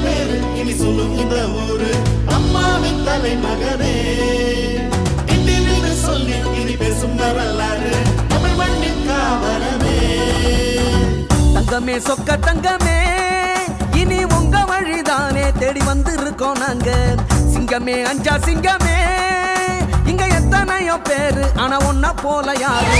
பேரு இனி சொல்லும் இந்த ஊரு. அம்மாவின் தலைமகனே இந்தின்னு சொல்லி இனி பேசும் வரலாறு தமிழ் மண்ணின் காவலமே தங்கமே சொக்க தங்கமே இனி உங்க வழிதானே தேடி வந்திருக்கோம் நாங்க. சிங்கமே அஞ்சா சிங்கமே இங்க எத்தனையோ பேரு ஆனா ஒன்ன போல யாரு?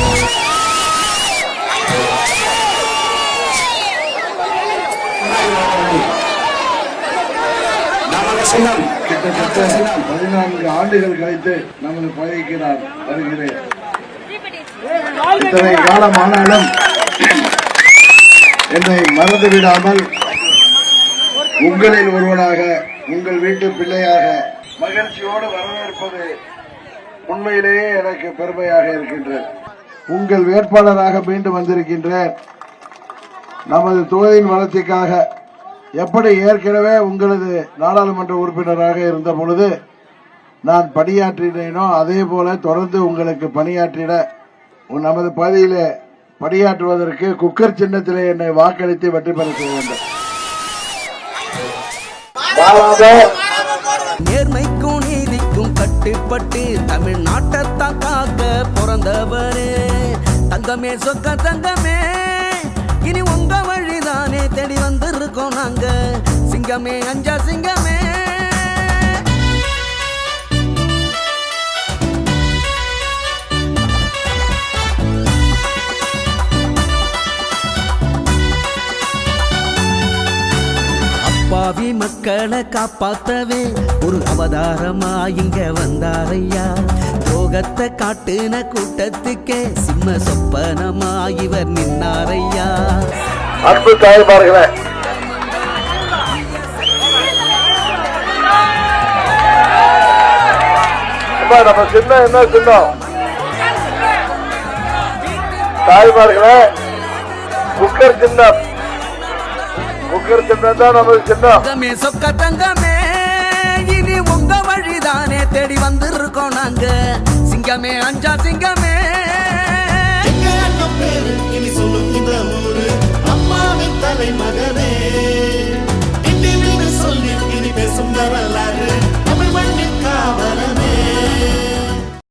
கிட்டத்தட்ட பதினான்கு ஆண்டுகள் கழித்து நமது பதவிக்கு நான் வருகிறேன். இத்தனை காலமானாலும் என்னை மறந்துவிடாமல் உங்களில் ஒருவனாக உங்கள் வீட்டு பிள்ளையாக மகிழ்ச்சியோடு வரவேற்பது உண்மையிலேயே எனக்கு பெருமையாக இருக்கின்றது. உங்கள் வேட்பாளராக மீண்டும் வந்திருக்கின்றேன். நமது தொழிலின் வளர்ச்சிக்காக எப்படி ஏற்கனவே உங்களது நாடாளுமன்ற உறுப்பினராக இருந்த பொழுது நான் பணியாற்றினேனோ அதே போல தொடர்ந்து உங்களுக்கு பணியாற்றிட நமது பகுதியிலே பணியாற்றுவதற்கு குக்கர் சின்னத்திலே என்னை வாக்களித்து வெற்றி பெற செய்ய வேண்டும். நேர்மைக்கும் நீதிக்கும் கட்டுப்பட்டு தமிழ்நாட்டைத்தான் காக்க பிறந்தவரே. தங்கமே சொக்க தங்கமே. சிங்கமே அஞ்சா சிங்கமே. அப்பாவி மக்களை காப்பாத்தவே ஒரு அவதாரமா இங்க வந்தாரையா? யோகத்தை காட்டுன கூட்டத்துக்கே சிம்ம சொப்பனமா இவர் நின்னாரையா? அன்பு தாய்மார்களே அம்மா, நம்ம சின்ன என்ன சின்னம்? தாய்மார்களே குக்கர் சின்னம். குக்கர் சின்னம் தான் நமது சின்னம். சொக்க தங்கமே இனி உங்க வழிதானே தேடி வந்திருக்கோம் நாங்க. சிங்கமே அஞ்சா சிங்கமே